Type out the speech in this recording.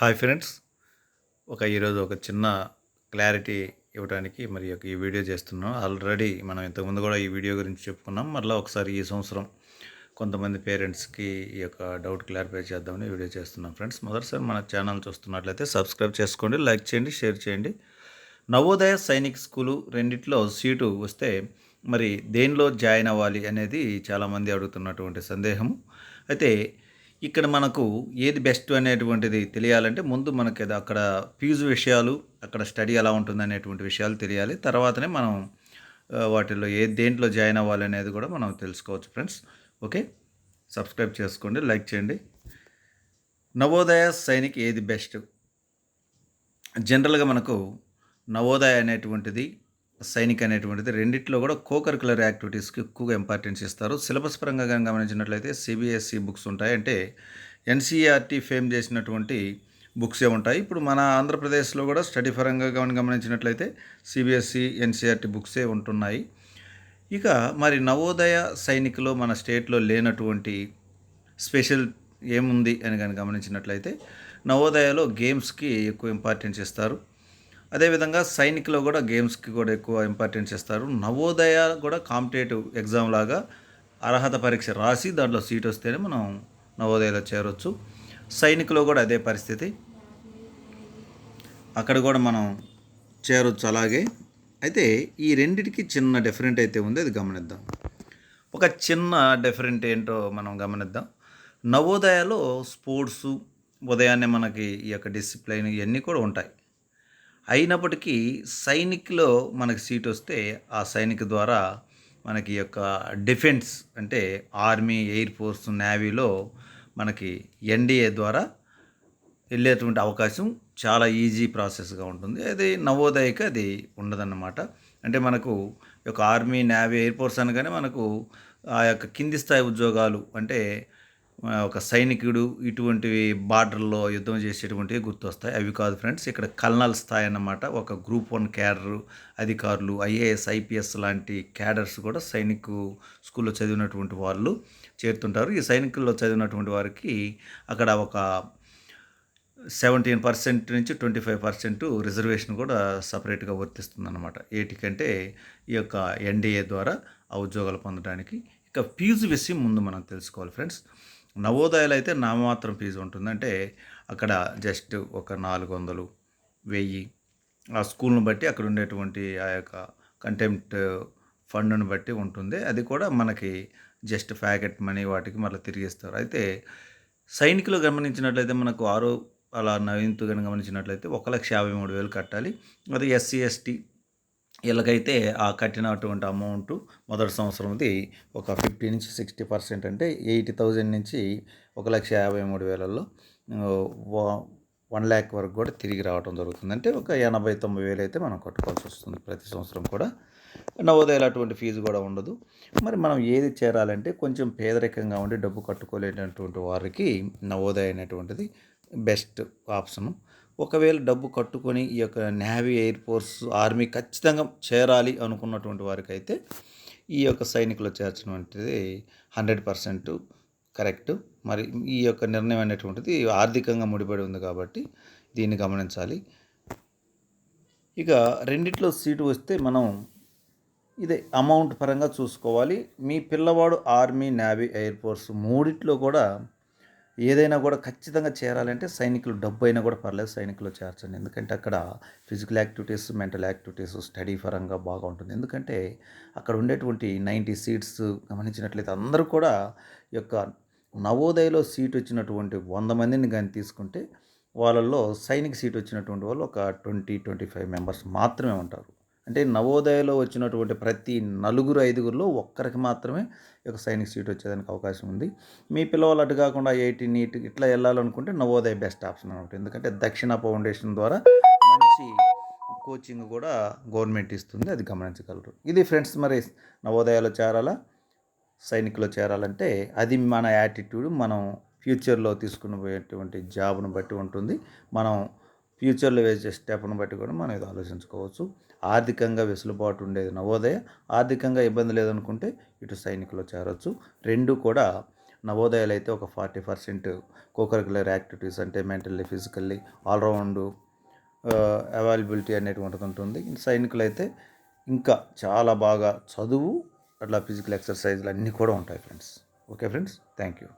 Hi friends. ఒక ఈరోజు ఒక చిన్న క్లారిటీ ఇవ్వడానికి మరి ఒక ఈ వీడియో చేస్తున్నాం. ఆల్రెడీ మనం ఇంతకుముందు కూడా ఈ వీడియో గురించి చెప్పుకున్నాం. మళ్ళీ ఒకసారి ఈ సంవత్సరం కొంతమంది పేరెంట్స్కి ఈ యొక్క డౌట్ క్లారిఫై చేద్దామని వీడియో చేస్తున్నాం ఫ్రెండ్స్. మొదటిసారి మన ఛానల్ చూస్తున్నట్లయితే సబ్స్క్రైబ్ చేసుకోండి లైక్ చేయండి షేర్ చేయండి. నవోదయ సైనిక్ స్కూలు రెండిట్లో సీటు వస్తే మరి దేనిలో జాయిన్ అవ్వాలి అనేది చాలామంది అడుగుతున్నటువంటి సందేహము. అయితే ఇక్కడ మనకు ఏది బెస్ట్ అనేటువంటిది తెలియాలంటే ముందు మనకి అక్కడ ఫీజు విషయాలు అక్కడ స్టడీ ఎలా ఉంటుంది అనేటువంటి విషయాలు తెలియాలి. తర్వాతనే మనం వాటిలో వాటిల్లో ఏ దేంట్లో జాయిన్ అవ్వాలి అనేది కూడా మనం తెలుసుకోవచ్చు ఫ్రెండ్స్. ఓకే? సబ్స్క్రైబ్ చేసుకోండి లైక్ చేయండి. నవోదయ సైనిక్ ఏది బెస్ట్? జనరల్గా మనకు నవోదయ అనేటువంటిది సైనిక్ అనేటువంటిది రెండిట్లో కూడా కోకరికులర్ యాక్టివిటీస్కి ఎక్కువగా ఇంపార్టెన్స్ ఇస్తారు. సిలబస్ పరంగా గమనించినట్లయితే సిబిఎస్ఈ బుక్స్ ఉంటాయి. అంటే ఎన్సీఆర్టీ ఫేమ్ చేసినటువంటి బుక్సే ఉంటాయి. ఇప్పుడు మన ఆంధ్రప్రదేశ్లో కూడా స్టడీ పరంగా గమనించినట్లయితే సిబిఎస్ఈ ఎన్సీఆర్టీ బుక్సే ఉంటున్నాయి. ఇక మరి నవోదయ సైనికులో మన స్టేట్లో లేనటువంటి స్పెషల్ ఏముంది అని కానీ గమనించినట్లయితే నవోదయలో గేమ్స్కి ఎక్కువ ఇంపార్టెన్స్ ఇస్తారు. అదేవిధంగా సైనిక్లో కూడా గేమ్స్కి కూడా ఎక్కువ ఇంపార్టెన్స్ ఇస్తారు. నవోదయ కూడా కాంపిటేటివ్ ఎగ్జామ్ లాగా అర్హత పరీక్ష రాసి దాంట్లో సీట్ వస్తేనే మనం నవోదయలో చేరొచ్చు. సైనికులు కూడా అదే పరిస్థితి. అక్కడ కూడా మనం చేరొచ్చు అలాగే. అయితే ఈ రెండిటికి చిన్న డిఫరెంట్ అయితే ఉంది అది గమనిద్దాం. ఒక చిన్న డిఫరెంట్ ఏంటో మనం గమనిద్దాం. నవోదయలో స్పోర్ట్స్ ఉదయాన్నే మనకి ఈ యొక్క డిసిప్లైన్ ఇవన్నీ కూడా ఉంటాయి. అయినప్పటికీ సైనిక్లో మనకి సీట్ వస్తే ఆ సైనిక్ ద్వారా మనకి యొక్క డిఫెన్స్ అంటే ఆర్మీ ఎయిర్ ఫోర్స్ నేవీలో మనకి ఎన్డీఏ ద్వారా వెళ్ళేటువంటి అవకాశం చాలా ఈజీ ప్రాసెస్గా ఉంటుంది. అది నవోదయకి అది ఉండదన్నమాట. అంటే మనకు ఈ యొక్క ఆర్మీ నేవీ ఎయిర్ ఫోర్స్ అనగానే మనకు ఆ యొక్క కింది స్థాయి ఉద్యోగాలు అంటే ఒక సైనికుడు ఇటువంటివి బార్డర్లో యుద్ధం చేసేటువంటివి గుర్తొస్తాయి. అవి కాదు ఫ్రెండ్స్ ఇక్కడ కల్నల్ స్థాయి అన్నమాట. ఒక గ్రూప్ వన్ క్యాడర్ అధికారులు ఐఏఎస్ ఐపీఎస్ లాంటి క్యాడర్స్ కూడా సైనిక్ స్కూల్లో చదివినటువంటి వాళ్ళు చేరుతుంటారు. ఈ సైనికుల్లో చదివినటువంటి వారికి అక్కడ ఒక సెవెంటీన్ పర్సెంట్ నుంచి ట్వంటీ ఫైవ్ పర్సెంట్ రిజర్వేషన్ కూడా సపరేట్గా వర్తిస్తుందన్నమాట. ఏటికంటే ఈ యొక్క ఎన్డీఏ ద్వారా ఆ ఉద్యోగాలు పొందడానికి. ఇక ఫీజు విషయం ముందు మనం తెలుసుకోవాలి ఫ్రెండ్స్. నవోదయాలు అయితే నామమాత్రం ఫీజు ఉంటుంది. అంటే అక్కడ జస్ట్ ఒక నాలుగు వందలు వెయ్యి. ఆ స్కూల్ను బట్టి అక్కడ ఉండేటువంటి ఆ యొక్క కంటెంప్ట్ ఫండ్ను బట్టి ఉంటుంది. అది కూడా మనకి జస్ట్ ప్యాకెట్ మనీ వాటికి మళ్ళీ తిరిగిస్తారు. అయితే సైనికులు గమనించినట్లయితే మనకు ఆరో అలా నవీన్తు గమనించినట్లయితే ఒక లక్ష యాభై మూడు వేలు కట్టాలి. అది ఎస్సీ ఎస్టీ వీళ్ళకైతే ఆ కట్టినటువంటి అమౌంట్ మొదటి సంవత్సరంది ఒక ఫిఫ్టీ నుంచి సిక్స్టీ పర్సెంట్ అంటే ఎయిటీ థౌజండ్ నుంచి ఒక లక్ష యాభై మూడు వేలలో వన్ ల్యాక్ వరకు కూడా తిరిగి రావడం జరుగుతుంది. అంటే ఒక ఎనభై తొంభై వేలు అయితే మనం కట్టుకోవాల్సి వస్తుంది ప్రతి సంవత్సరం కూడా. నవోదయాలు అటువంటి ఫీజు కూడా ఉండదు. మరి మనం ఏది చేరాలంటే కొంచెం పేదరికంగా ఉండి డబ్బు కట్టుకోలేనటువంటి వారికి నవోదయ అనేటువంటిది బెస్ట్ ఆప్షను. ఒకవేళ డబ్బు కట్టుకొని ఈ యొక్క నేవీ ఎయిర్ ఫోర్స్ ఆర్మీ ఖచ్చితంగా చేరాలి అనుకున్నటువంటి వారికి అయితే ఈ యొక్క సైనికులు చేర్చడం అనేది హండ్రెడ్ పర్సెంట్ కరెక్ట్. మరి ఈ యొక్క నిర్ణయం అనేటువంటిది ఆర్థికంగా ముడిపడి ఉంది కాబట్టి దీన్ని గమనించాలి. ఇక రెండిట్లో సీటు వస్తే మనం ఇదే అమౌంట్ పరంగా చూసుకోవాలి. మీ పిల్లవాడు ఆర్మీ నేవీ ఎయిర్ ఫోర్స్ మూడిట్లో కూడా ఏదైనా కూడా ఖచ్చితంగా చేరాలంటే సైనికులు డబ్బు అయినా కూడా పర్లేదు సైనికులు చేర్చండి. ఎందుకంటే అక్కడ physical activities mental activities study పరంగా బాగా ఉంటుంది. ఎందుకంటే అక్కడ ఉండేటువంటి నైంటీ సీట్స్ గమనించినట్లయితే అందరూ కూడా ఈ యొక్క నవోదయలో సీట్ వచ్చినటువంటి వంద మందిని కానీ తీసుకుంటే వాళ్ళల్లో సైనిక సీట్ వచ్చినటువంటి వాళ్ళు ఒక ట్వంటీ ట్వంటీ ఫైవ్ మెంబర్స్ మాత్రమే ఉంటారు. అంటే నవోదయలో వచ్చినటువంటి ప్రతి నలుగురు ఐదుగురిలో ఒక్కరికి మాత్రమే ఒక సైనిక్ సీట్ వచ్చేదానికి అవకాశం ఉంది. మీ పిల్లవాళ్ళు అటు కాకుండా ఎయిటీ నీట్ ఇట్లా వెళ్ళాలనుకుంటే నవోదయ బెస్ట్ ఆప్షన్ అనమాట. ఎందుకంటే దక్షిణ ఫౌండేషన్ ద్వారా మంచి కోచింగ్ కూడా గవర్నమెంట్ ఇస్తుంది అది గమనించగలరు. ఇది ఫ్రెండ్స్ మరి నవోదయాలో చేరాలా? సైనికులో చేరాలంటే అది మన యాటిట్యూడ్ మనం ఫ్యూచర్లో తీసుకుని పోయేటువంటి జాబ్ను బట్టి ఉంటుంది. మనం ఫ్యూచర్లో వేసే స్టెప్ను బట్టి కూడా మనం ఇది ఆలోచించుకోవచ్చు. ఆర్థికంగా వెసులుబాటు ఉండేది నవోదయ. ఆర్థికంగా ఇబ్బంది లేదనుకుంటే ఇటు సైనికులు చేరొచ్చు. రెండు కూడా నవోదయాలు అయితే ఒక ఫార్టీ పర్సెంట్ కోకరికులర్ యాక్టివిటీస్ అంటే mentally physically all round availability అనేటువంటిది ఉంటుంది. సైనికులు అయితే ఇంకా చాలా బాగా చదువు అట్లా ఫిజికల్ ఎక్సర్సైజ్లు అన్నీ కూడా ఉంటాయి friends. Okay friends? Thank you